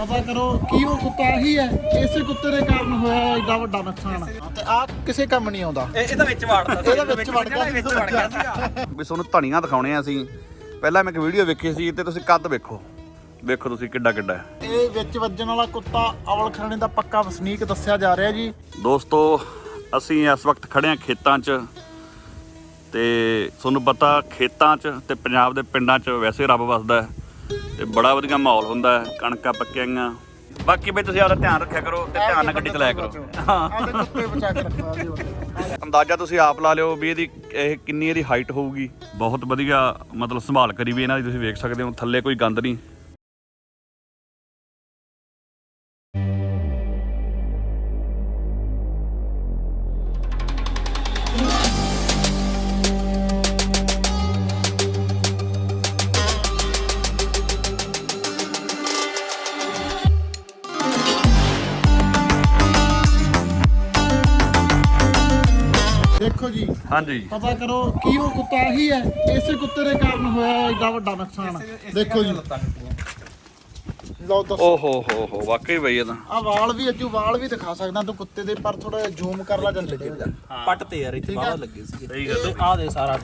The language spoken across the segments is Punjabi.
ਪਤਾ ਕਰੋ ਕੀ ਉਹ ਕੁੱਤਾ ਹੀ ਹੈ ਇਸੇ ਕੁੱਤੇ ਦੇ ਕਾਰਨ ਹੋਇਆ ਏਡਾ ਵੱਡਾ ਨੁਕਸਾਨ। ਤੇ ਆ ਕਿਸੇ ਕੰਮ ਨਹੀਂ ਆਉਂਦਾ। ਇਹ ਇਹਦਾ ਵਿੱਚ ਵੜਦਾ ਇਹਦਾ ਵਿੱਚ ਵੜ ਗਿਆ ਸੀ, ਵਿੱਚ ਵੜ ਗਿਆ ਸੀਗਾ ਵੀ ਤੁਹਾਨੂੰ ਧਣੀਆਂ ਦਿਖਾਉਣੇ ਆ ਅਸੀਂ। ਪਹਿਲਾਂ ਮੈਂ ਇੱਕ ਵੀਡੀਓ ਵੇਖੀ ਸੀ ਤੇ ਤੁਸੀਂ ਕੱਦ ਵੇਖੋ। ਵੇਖੋ ਤੁਸੀਂ ਕਿੱਡਾ ਕਿੱਡਾ ਹੈ। ਇਹ ਵਿੱਚ ਵੱਜਣ ਵਾਲਾ ਕੁੱਤਾ ਅਵਲ ਖਰਾਣੇ ਦਾ ਪੱਕਾ ਵਸਨੀਕ ਦੱਸਿਆ ਜਾ ਰਿਹਾ ਜੀ। ਦੋਸਤੋ ਅਸੀਂ ਇਸ ਵਕਤ ਖੜੇ ਹਾਂ ਖੇਤਾਂ 'ਚ। ਤੇ ਤੁਹਾਨੂੰ ਪਤਾ ਖੇਤਾਂ 'ਚ ਤੇ ਪੰਜਾਬ ਦੇ ਪਿੰਡਾਂ 'ਚ ਵੈਸੇ ਰੱਬ ਵਸਦਾ ਹੈ। ਤੇ ਬੜਾ ਵਧੀਆ ਮਾਹੌਲ ਹੁੰਦਾ ਹੈ ਕਣਕਾਂ ਪੱਕੀਆਂ। ਬਾਕੀ ਵੀ ਤੁਸੀਂ ਆਪਦਾ ਧਿਆਨ ਰੱਖਿਆ ਕਰੋ ਤੇ ਧਿਆਨ ਨਾਲ ਗੱਡੀ ਚਲਾਇਆ ਕਰੋ। ਹਾਂ। ਆਦੇ ਕੁੱਤੇ ਬਚਾ ਕੇ ਰੱਖਣਾ ਜੀ ਉਹਨੇ। ਅੰਦਾਜ਼ਾ ਤੁਸੀਂ ਆਪ ਲਾ ਲਿਓ ਵੀ ਇਹਦੀ ਇਹ ਕਿੰਨੀ ਇਹਦੀ ਹਾਈਟ ਹੋਊਗੀ। ਬਹੁਤ ਵਧੀਆ ਮਤਲਬ ਸੰਭਾਲ ਕਰੀ ਵੀ ਇਹਨਾਂ ਦੀ ਤੁਸੀਂ ਵੇਖ ਸਕਦੇ ਹੋ ਥੱਲੇ ਕੋਈ ਗੰਦ ਨਹੀਂ। ਦੇਖੋ ਜੀ। ਹਾਂਜੀ। ਪਤਾ ਕਰੋ ਕੀ ਉਹ ਕੁੱਤਾ ਹੀ ਹੈ। ਇਸੇ ਕੁੱਤੇ ਦੇ ਕਾਰਨ ਹੋਇਆ ਏਡਾ ਵੱਡਾ ਨੁਕਸਾਨ। ਦੇਖੋ ਜੀ। ਲਓ ਦੱਸੋ। ਓਹੋ ਹੋ ਹੋ ਵਾਕਈ ਬਈ ਇਹ ਤਾਂ। ਆ ਵਾਲ ਵੀ ਅੱਜੂ ਵਾਲ ਵੀ ਦਿਖਾ ਸਕਦਾ ਤੂੰ ਕੁੱਤੇ ਦੇ ਪਰ ਥੋੜਾ ਜ਼ੂਮ ਕਰ ਲਾ ਜੰਦੇ ਪੱਟ ਤੇ ਯਾਰ ਇੱਥੇ ਆ। ਬਾਹਰ ਲੱਗੇ ਸੀਗੇ। ਸਹੀ ਗੱਲ ਤੇ ਆਹ ਦੇ ਸਾਰਾ।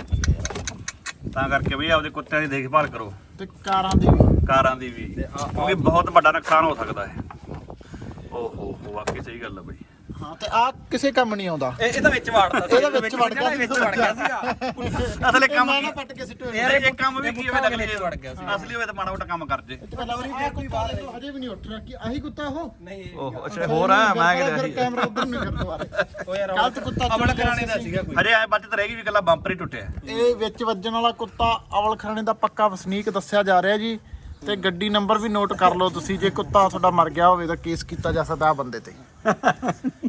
ਤਾਂ ਕਰਕੇ ਵੀ ਆਪਦੇ ਕੁੱਤਿਆਂ ਦੀ ਦੇਖਭਾਲ ਕਰੋ। ਤੇ ਕਾਰਾਂ ਦੀ ਵੀ। ਕਾਰਾਂ ਦੀ ਵੀ। ਕਿਉਂਕਿ ਬਹੁਤ ਵੱਡਾ ਨੁਕਸਾਨ ਹੋ ਸਕਦਾ ਹੈ ਓਹੋ ਹੋ ਵਾਕਈ ਸਹੀ ਗੱਲ ਹੈ ਬਈ। ਹਾਂ ਤੇ ਆ ਕਿਸੇ ਕੰਮ ਨਹੀਂ ਆਉਂਦਾ। ਇਹ ਇਹਦਾ ਵਿੱਚ ਵੜਦਾ ਸੀ। ਇਹਦਾ ਵਿੱਚ ਵੜ ਗਿਆ ਸੀ, ਵਿੱਚ ਵੜ ਗਿਆ ਸੀਗਾ। ਅਸਲੇ ਕੰਮ ਨਾ ਪੱਟ ਕੇ ਸਿੱਟੋ ਯਾਰ ਇਹ ਕੰਮ ਵੀ ਕੀ ਹੋਇਆ ਵਿੱਚ ਵੜ ਗਿਆ ਸੀ। ਅਸਲੀ ਹੋਵੇ ਤਾਂ ਮਾੜਾ ਮੋਟਾ ਕੰਮ ਕਰ ਜੇ। ਆ ਕੁੱਤਾ ਦੇਖੋ ਹਜੇ ਵੀ ਨਹੀਂ ਉੱਠ ਰਿਹਾ। ਕਿ ਆਹੀ ਕੁੱਤਾ ਉਹ? ਨਹੀਂ ਓਹੋ ਅੱਛਾ ਹੋਰ ਆ ਮੈਂ ਫਿਰ ਕਿਹਾ ਕੈਮਰਾ ਉਧਰ ਨਹੀਂ ਕਰਨ ਵਾਲੇ ਉਹ ਯਾਰ ਗਲਤ ਕੁੱਤਾ ਲਿਆ ਕਰਾਣੇ ਦਾ। ਸੀਗਾ ਕੋਈ। ਹਜੇ ਐ ਬਚਤ ਰਹਿ ਗਈ ਵੀ ਕੱਲਾ ਬੰਪਰ ਹੀ ਟੁੱਟਿਆ। ਇਹ ਵਿੱਚ ਵੱਜਣ ਵਾਲਾ ਕੁੱਤਾ ਅਵਲ ਖਰਾਣੇ ਦਾ ਪੱਕਾ ਵਸਨੀਕ ਦੱਸਿਆ ਜਾ ਰਿਹਾ ਜੀ। ਤੇ ਗੱਡੀ ਨੰਬਰ ਵੀ ਨੋਟ ਕਰ ਲਓ ਤੁਸੀਂ ਜੇ ਕੁੱਤਾ ਤੁਹਾਡਾ ਮਰ ਗਿਆ ਹੋਵੇ ਤਾਂ ਕੇਸ ਕੀਤਾ ਜਾ ਸਕਦਾ ਆ ਬੰਦੇ ਤੇ।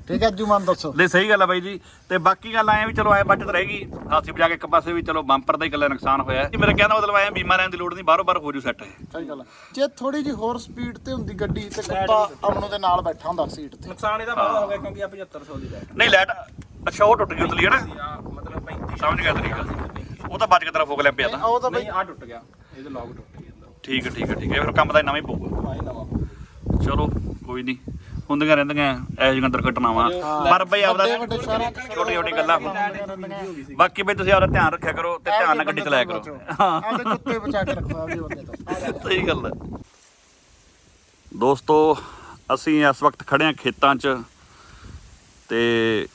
ਠੀਕ ਹੈ ਜੁਮਨ ਦੱਸੋ। ਨਹੀਂ ਸਹੀ ਗੱਲ ਆ ਬਾਈ ਜੀ। ਤੇ ਬਾਕੀ ਗੱਲ ਐ ਵੀ ਚਲੋ ਐ ਬਚਤ ਰਹਿ ਗਈ। ਹਾਸੀ ਬਜਾ ਕੇ ਇੱਕ ਪਾਸੇ ਵੀ ਚਲੋ ਬੰਪਰ ਦਾ ਹੀ ਇਕੱਲਾ ਨੁਕਸਾਨ ਹੋਇਆ। ਹੈ। ਮੇਰੇ ਕਹਿੰਦਾ ਮਤਲਬ ਐ ਬੀਮਾ ਲੈਣ ਦੀ ਲੋੜ ਨਹੀਂ ਬਾਹਰੋਂ ਬਾਹਰ ਹੋ ਜੂ ਸੈੱਟ ਇਹ। ਸਹੀ ਗੱਲ। ਜੇ ਥੋੜੀ ਜੀ ਹੋਰ ਸਪੀਡ ਤੇ ਹੁੰਦੀ ਗੱਡੀ ਤੇ ਕੁੱਤਾ ਅਮਨੋ ਦੇ ਨਾਲ ਬੈਠਾ ਹੁੰਦਾ ਸੀਟ ਤੇ। ਨੁਕਸਾਨ ਇਹਦਾ ਬਹੁਤ ਹੋ ਗਿਆ ਕਿਉਂਕਿ ਆ 7500 ਦੀ ਲਾਈਟ ਨਹੀਂ ਲੈਟ ਅੱਛਾ ਉਹ ਟੁੱਟ ਗਈ ਉਤਲੀ ਹੈ ਨਾ? ਆ ਮਤਲਬ 35 ਸਮਝ ਗਿਆ ਤਰੀਕਾ। ਉਹ ਤਾਂ ਬਚ ਕੇ ਤੇਰਾ ਫੋਕ ਲੈ ਪਿਆ ਤਾਂ। ਉਹ ਤਾਂ ਬਈ ਨਹੀਂ ਆ ਟੁੱਟ ਗਿਆ। ਇਹਦੇ ਲੌਗ ਟੁੱਟ ਠੀਕ ਹੈ ਠੀਕ ਹੈ ਠੀਕ ਹੈ। ਫਿਰ ਕੰਮ ਤਾਂ ਨਵਾਂ ਹੀ ਪਊਗਾ ਨਵਾਂ ਚਲੋ ਕੋਈ ਨਹੀਂ ਹੁੰਦੀਆਂ ਰਹਿੰਦੀਆਂ ਇਹੋ ਜਿਹੀਆਂ ਦੁਰਘਟਨਾਵਾਂ। ਪਰ ਬਈ ਆਪਦਾ ਛੋਟੀ ਛੋਟੀ ਗੱਲਾਂ ਬਾਕੀ ਬਈ ਤੁਸੀਂ ਆਪਦਾ ਧਿਆਨ ਰੱਖਿਆ ਕਰੋ ਤੇ ਧਿਆਨ ਨਾਲ ਗੱਡੀ ਚਲਾਇਆ ਕਰੋ। ਹਾਂ। ਆਪਦੇ ਕੁੱਤੇ ਬਚਾ ਕੇ ਰੱਖਣਾ ਵੀ ਬੰਦੇ ਤੋਂ। ਸਹੀ ਗੱਲ ਹੈ। ਦੋਸਤੋ ਅਸੀਂ ਇਸ ਵਕਤ ਖੜੇ ਹਾਂ ਖੇਤਾਂ 'ਚ। ਤੇ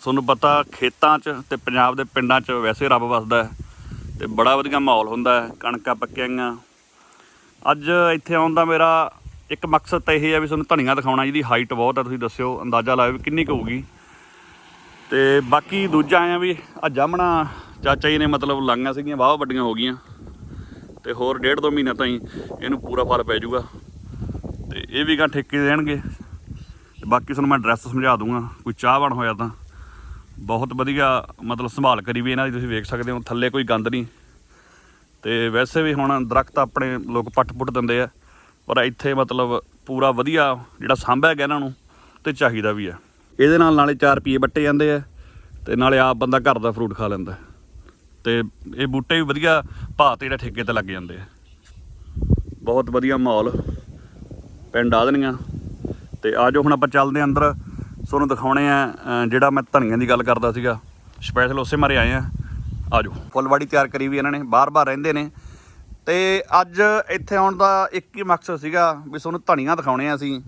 ਤੁਹਾਨੂੰ ਪਤਾ ਖੇਤਾਂ 'ਚ ਤੇ ਪੰਜਾਬ ਦੇ ਪਿੰਡਾਂ 'ਚ ਵੈਸੇ ਰੱਬ ਵਸਦਾ ਤੇ ਬੜਾ ਵਧੀਆ ਮਾਹੌਲ ਹੁੰਦਾ ਕਣਕਾਂ ਪੱਕੀਆਂ ਅੱਜ ਇੱਥੇ ਆਉਣ ਦਾ ਮੇਰਾ ਇੱਕ ਮਕਸਦ ਤਾਂ ਇਹ ਹੈ ਵੀ ਤੁਹਾਨੂੰ ਧਨੀਆ ਦਿਖਾਉਣਾ, ਜਿਹਦੀ ਹਾਈਟ ਬਹੁਤ ਹੈ ਤੁਸੀਂ ਦੱਸਿਓ, ਅੰਦਾਜ਼ਾ ਲਾਇਓ ਵੀ ਕਿੰਨੀ ਕੁ ਹੋਊਗੀ। ਤੇ ਬਾਕੀ ਦੂਜਾ ਆਇਆ ਵੀ ਆ ਜਾਮਣਾ ਚਾਚਾ ਜੀ ਨੇ ਮਤਲਬ ਲਾਈਆਂ ਸੀਗੀਆਂ, ਵਾਹ ਵੱਡੀਆਂ ਹੋ ਗਈਆਂ। ਤੇ ਹੋਰ ਡੇਢ ਦੋ ਮਹੀਨਾ ਤਾਈਂ ਇਹਨੂੰ ਪੂਰਾ ਫਲ ਪੈ ਜਾਊਗਾ। ਤੇ ਇਹ ਵੀ ਗਾ ਠੇਕੇ ਦੇਣਗੇ ਤੇ ਬਾਕੀ ਤੁਹਾਨੂੰ ਮੈਂ ਐਡਰੈਸ ਸਮਝਾ ਦੂੰਗਾ ਕੋਈ ਚਾਹ ਬਣ ਹੋਇਆ ਤਾਂ। ਬਹੁਤ ਵਧੀਆ ਮਤਲਬ ਸੰਭਾਲ ਕਰੀ ਵੀ ਇਹਨਾਂ ਦੀ ਤੁਸੀਂ ਵੇਖ ਸਕਦੇ ਹੋ, ਥੱਲੇ ਕੋਈ ਗੰਦ ਨਹੀਂ। ਤੇ ਵੈਸੇ ਵੀ ਹੁਣ ਦਰਖਤ ਆਪਣੇ ਲੋਕ ਪੱਟ ਪੁੱਟ ਦਿੰਦੇ ਆ, ਪਰ ਇੱਥੇ ਮਤਲਬ ਪੂਰਾ ਵਧੀਆ ਜਿਹੜਾ ਸਾਂਭਿਆ ਗਿਆ ਇਹਨਾਂ ਨੂੰ ਤੇ ਚਾਹੀਦਾ ਵੀ ਆ। ਇਹਦੇ ਨਾਲ ਨਾਲੇ 4 ਰੁਪਏ ਵੱਟੇ ਜਾਂਦੇ ਆ ਤੇ ਨਾਲੇ ਆਪ ਬੰਦਾ ਘਰ ਦਾ ਫਰੂਟ ਖਾ ਲੈਂਦਾ। ਤੇ ਇਹ ਬੂਟੇ ਵੀ ਵਧੀਆ ਭਾਅ ਤੇ ਜਿਹੜਾ ਠੇਕੇ ਤੇ ਲੱਗ ਜਾਂਦੇ ਆ। ਬਹੁਤ ਵਧੀਆ ਮਾਹੌਲ ਪਿੰਡ ਆਦਨੀਆਂ। ਤੇ ਆਜੋ ਹੁਣ ਆਪਾਂ ਚੱਲਦੇ ਆਂ ਅੰਦਰ। ਤੁਹਾਨੂੰ ਦਿਖਾਉਣੇ ਆ ਜਿਹੜਾ ਮੈਂ ਧਨੀਆਂ ਦੀ ਗੱਲ ਕਰਦਾ ਸੀਗਾ। ਸਪੈਸ਼ਲ ਉਸੇ ਮਾਰੇ ਆਏ ਆ। ਆਜੋ। ਫੁੱਲਵਾੜੀ ਤਿਆਰ ਕਰੀ ਵੀ ਇਹਨਾਂ ਨੇ ਬਾਰ-ਬਾਰ ਰਹਿੰਦੇ ਨੇ। ਤੇ ਅੱਜ ਇੱਥੇ ਆਉਣ ਦਾ ਇੱਕ ਹੀ ਮਕਸਦ ਸੀਗਾ ਵੀ ਤੁਹਾਨੂੰ ਧਨੀਆਂ ਦਿਖਾਉਣੇ ਆ ਅਸੀਂ।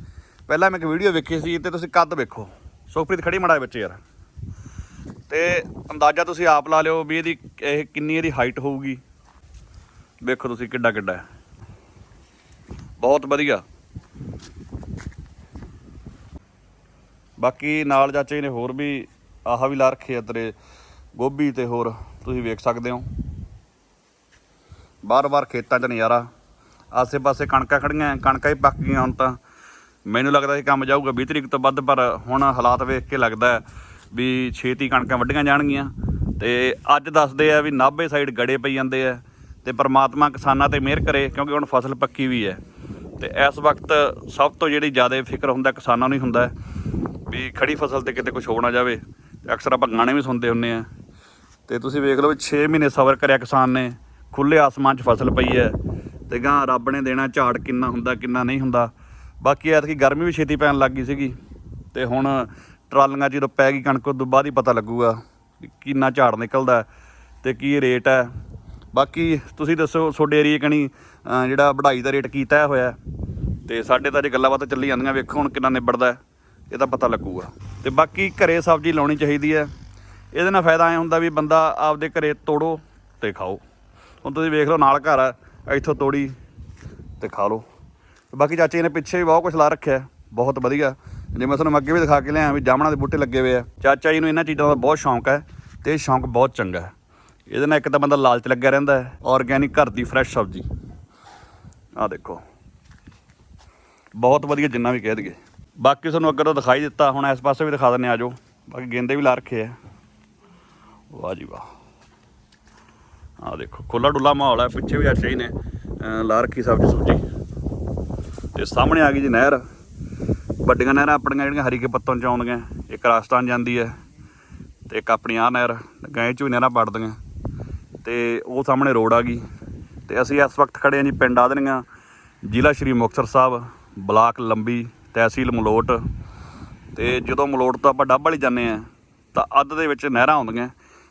ਪਹਿਲਾਂ ਮੈਂ ਇੱਕ ਵੀਡੀਓ ਵੇਖੀ ਸੀ ਤੇ ਤੁਸੀਂ ਕੱਦ ਵੇਖੋ। ਸੁਖਪ੍ਰੀਤ ਖੜੀ ਮੜਾ ਵਿੱਚ ਯਾਰ। ਤੇ ਅੰਦਾਜ਼ਾ ਤੁਸੀਂ ਆਪ ਲਾ ਲਿਓ ਵੀ ਇਹਦੀ ਇਹ ਕਿੰਨੀ ਇਹਦੀ ਹਾਈਟ ਹੋਊਗੀ। ਵੇਖੋ ਤੁਸੀਂ ਕਿੱਡਾ ਕਿੱਡਾ ਬਹੁਤ ਵਧੀਆ। ਬਾਕੀ ਨਾਲ ਚਾਚੇ ਨੇ ਹੋਰ ਵੀ ਆਹ ਵੀ ਲਾ ਰੱਖੇ ਆ ਤੇਰੇ, ਗੋਭੀ ਤੇ ਹੋਰ। ਤੁਸੀਂ ਵੇਖ ਸਕਦੇ ਹੋ। ਬਾਰ-ਬਾਰ ਖੇਤਾਂ 'ਚ ਨਜ਼ਾਰਾ। ਆਸੇ-ਪਾਸੇ ਕਣਕਾਂ ਖੜੀਆਂ ਕਣਕਾਂ ਹੀ ਪੱਕ ਗਈਆਂ ਹੁਣ ਤਾਂ। ਮੈਨੂੰ ਲੱਗਦਾ ਸੀ ਕੰਮ ਜਾਊਗਾ 20 ਤਰੀਕ ਤੋਂ ਵੱਧ, ਪਰ ਹੁਣ ਹਾਲਾਤ ਵੇਖ ਕੇ ਲੱਗਦਾ ਵੀ ਛੇਤੀ ਕਣਕਾਂ ਵੱਢੀਆਂ ਜਾਣਗੀਆਂ। ਤੇ ਅੱਜ ਦੱਸਦੇ ਆ ਵੀ ਨਾਭੇ ਸਾਈਡ ਗੜੇ ਪਈ ਜਾਂਦੇ ਆ ਤੇ ਪਰਮਾਤਮਾ ਕਿਸਾਨਾਂ ਤੇ ਮਿਹਰ ਕਰੇ, ਕਿਉਂਕਿ ਹੁਣ ਫਸਲ ਪੱਕੀ ਵੀ ਹੈ। ਤੇ ਇਸ ਵਕਤ ਸਭ ਤੋਂ ਜਿਹੜੀ ਜ਼ਿਆਦਾ ਫਿਕਰ ਹੁੰਦਾ ਕਿਸਾਨਾਂ ਨੂੰ ਹੀ ਹੁੰਦਾ ਵੀ ਖੜੀ ਫਸਲ ਤੇ ਕਿਤੇ ਕੁਝ ਹੋ ਨਾ ਜਾਵੇ। ਤੇ ਅਕਸਰ ਆਪਾਂ ਗਾਣੇ ਵੀ ਸੁਣਦੇ ਹੁੰਨੇ ਆ ਤੇ ਤੁਸੀਂ ਵੇਖ ਲਓ ਵੀ 6 ਮਹੀਨੇ ਸਬਰ ਕਰਿਆ ਕਿਸਾਨ ਨੇ। ਖੁੱਲੇ ਆਸਮਾਨ 'ਚ ਫਸਲ ਪਈ ਹੈ ਤੇ ਗਾਂ ਰੱਬ ਨੇ ਦੇਣਾ ਝਾੜ ਕਿੰਨਾ ਹੁੰਦਾ, ਕਿੰਨਾ ਨਹੀਂ ਹੁੰਦਾ। ਬਾਕੀ ਐਤਕੀ ਗਰਮੀ ਵੀ ਛੇਤੀ ਪੈਣ ਲੱਗ ਗਈ ਸੀਗੀ ਤੇ ਹੁਣ ਟਰਾਲੀਆਂ 'ਚ ਜਦੋਂ ਪੈ ਗਈ ਕਣਕ, ਉਦੋਂ ਬਾਅਦ ਹੀ ਪਤਾ ਲੱਗੂਗਾ ਕਿੰਨਾ ਝਾੜ ਨਿਕਲਦਾ ਹੈ ਤੇ ਕੀ ਰੇਟ ਹੈ। ਬਾਕੀ ਤੁਸੀਂ ਦੱਸੋ ਤੁਹਾਡੇ ਏਰੀਏ ਕਣੀ ਜਿਹੜਾ ਵਢਾਈ ਦਾ ਰੇਟ ਕੀ ਤੈਅ ਹੋਇਆ ਹੈ? ਤੇ ਸਾਡੇ ਤਾਂ ਜੇ ਗੱਲਾਂ ਬਾਤਾਂ ਚੱਲੀ ਜਾਂਦੀਆਂ, ਵੇਖੋ ਹੁਣ ਕਿੰਨਾ ਨਿਬੜਦਾ ਇਹ ਤਾਂ ਪਤਾ ਲੱਗੂਗਾ। ਤੇ ਬਾਕੀ ਘਰੇ ਸਬਜ਼ੀ ਲਾਉਣੀ ਚਾਹੀਦੀ ਹੈ। ਇਹਦੇ ਨਾਲ ਫਾਇਦਾ ਐ ਹੁੰਦਾ ਵੀ ਬੰਦਾ ਆਪਦੇ ਘਰੇ ਤੋੜੋ ਤੇ ਖਾਓ। ਹੁਣ ਤੁਸੀਂ ਵੇਖ ਲਓ ਨਾਲ ਘਰ ਆ, ਇੱਥੋਂ ਤੋੜੀ ਤੇ ਖਾ ਲਓ। ਤੇ ਬਾਕੀ ਚਾਚੇ ਨੇ ਪਿੱਛੇ ਵੀ ਬਹੁਤ ਕੁਝ ਲਾ ਰੱਖਿਆ, ਬਹੁਤ ਵਧੀਆ। ਜਿਵੇਂ ਮੈਂ ਤੁਹਾਨੂੰ ਅੱਗੇ ਵੀ ਦਿਖਾ ਕੇ ਲਿਆ ਵੀ ਜਾਮਣਾ ਦੇ ਬੂਟੇ ਲੱਗੇ ਹੋਏ ਆ। ਚਾਚਾ ਜੀ ਨੂੰ ਇਹਨਾਂ ਚੀਜ਼ਾਂ ਦਾ ਬਹੁਤ ਸ਼ੌਂਕ ਹੈ ਤੇ ਇਹ ਸ਼ੌਂਕ ਬਹੁਤ ਚੰਗਾ ਹੈ। ਇਹਦੇ ਨਾਲ ਇੱਕ ਤਾਂ ਬੰਦਾ ਲਾਲਚ ਲੱਗਿਆ ਰਹਿੰਦਾ ਹੈ ਆਰਗੈਨਿਕ ਘਰ ਦੀ ਫਰੈਸ਼ ਸਬਜ਼ੀ। ਆਹ ਦੇਖੋ। ਬਹੁਤ ਵਧੀਆ ਜਿੰਨਾ ਵੀ ਕਹਿ ਦਈਏ। ਬਾਕੀ ਤੁਹਾਨੂੰ ਅੱਗੇ ਤੋਂ ਦਿਖਾਈ ਦਿੱਤਾ, ਹੁਣ ਇਸ ਪਾਸੇ ਵੀ ਦਿਖਾ ਦਿੰਨੇ ਆ ਜਾਓ। ਬਾਕੀ ਗੇਂਦੇ ਵੀ ਲਾ ਰੱਖੇ ਆ। ਵਾਹ ਜੀ ਵਾਹ। ਆਹ ਦੇਖੋ ਖੁੱਲਾ ਡੁੱਲਾ ਮਾਹੌਲ ਹੈ, ਪਿੱਛੇ ਵੀ ਅੱਛੇ ਹੀ ਨੇ, ਅਹ ਲਾ ਰੱਖੀ ਸਬਜ਼ੀ ਸੁਬਜੀ ਤੇ ਸਾਹਮਣੇ ਆ ਗਈ ਜੀ ਨਹਿਰ। ਵੱਡੀਆਂ ਨਹਿਰਾਂ ਆਪਣੀਆਂ ਜਿਹੜੀਆਂ ਹਰੀਕੇ ਪੱਤੋਂ ਚ ਆਉਂਦੀਆਂ ਇੱਕ ਰਾਜਸਥਾਨ ਜਾਂਦੀ ਹੈ, ਤੇ ਇੱਕ ਆਪਣੀ ਆਹ ਨਹਿਰ, ਗਏ ਚ ਵੀ ਨਹਿਰਾਂ ਪੜਦੀਆਂ। ਤੇ ਉਹ ਸਾਹਮਣੇ ਰੋਡ ਆ ਗਈ। ਤੇ ਅਸੀਂ ਇਸ ਵਕਤ ਖੜੇ ਹਾਂ ਜੀ ਪਿੰਡ ਆਦਨੀਆਂ, ਜ਼ਿਲ੍ਹਾ ਸ਼੍ਰੀ ਮੁਕਤਸਰ ਸਾਹਿਬ, ਬਲਾਕ ਲੰਬੀ, ਤਹਿਸੀਲ ਮਲੋਟ। ਤੇ ਜਦੋਂ ਮਲੋਟ ਤੋਂ ਆਪਾਂ ਡੱਬ ਵਾਲੀ ਜਾਂਦੇ ਆ ਤਾਂ ਅੱਧ ਦੇ ਵਿੱਚ ਨਹਿਰਾਂ ਆਉਂਦੀਆਂ।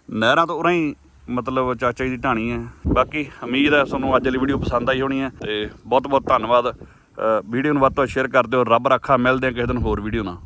ਨਹਿਰਾਂ ਤੋਂ ਉਰਾਂ ਹੀ ਮਤਲਬ ਚਾਚਾ ਜੀ ਦੀ ਢਾਣੀ ਹੈ। ਬਾਕੀ ਉਮੀਦ ਹੈ ਤੁਹਾਨੂੰ ਅੱਜ ਵਾਲੀ ਵੀਡੀਓ ਪਸੰਦ ਆਈ ਹੋਣੀ ਹੈ ਤੇ ਬਹੁਤ ਬਹੁਤ ਧੰਨਵਾਦ ਵੀਡੀਓ ਨੂੰ ਵੱਧ ਤੋਂ ਸ਼ੇਅਰ ਕਰ ਦਿਓ। ਰੱਬ ਰੱਖਾ। ਮਿਲਦੇ ਹਾਂ ਕਿਸੇ ਦਿਨ ਹੋਰ ਵੀਡੀਓ ਨਾਲ।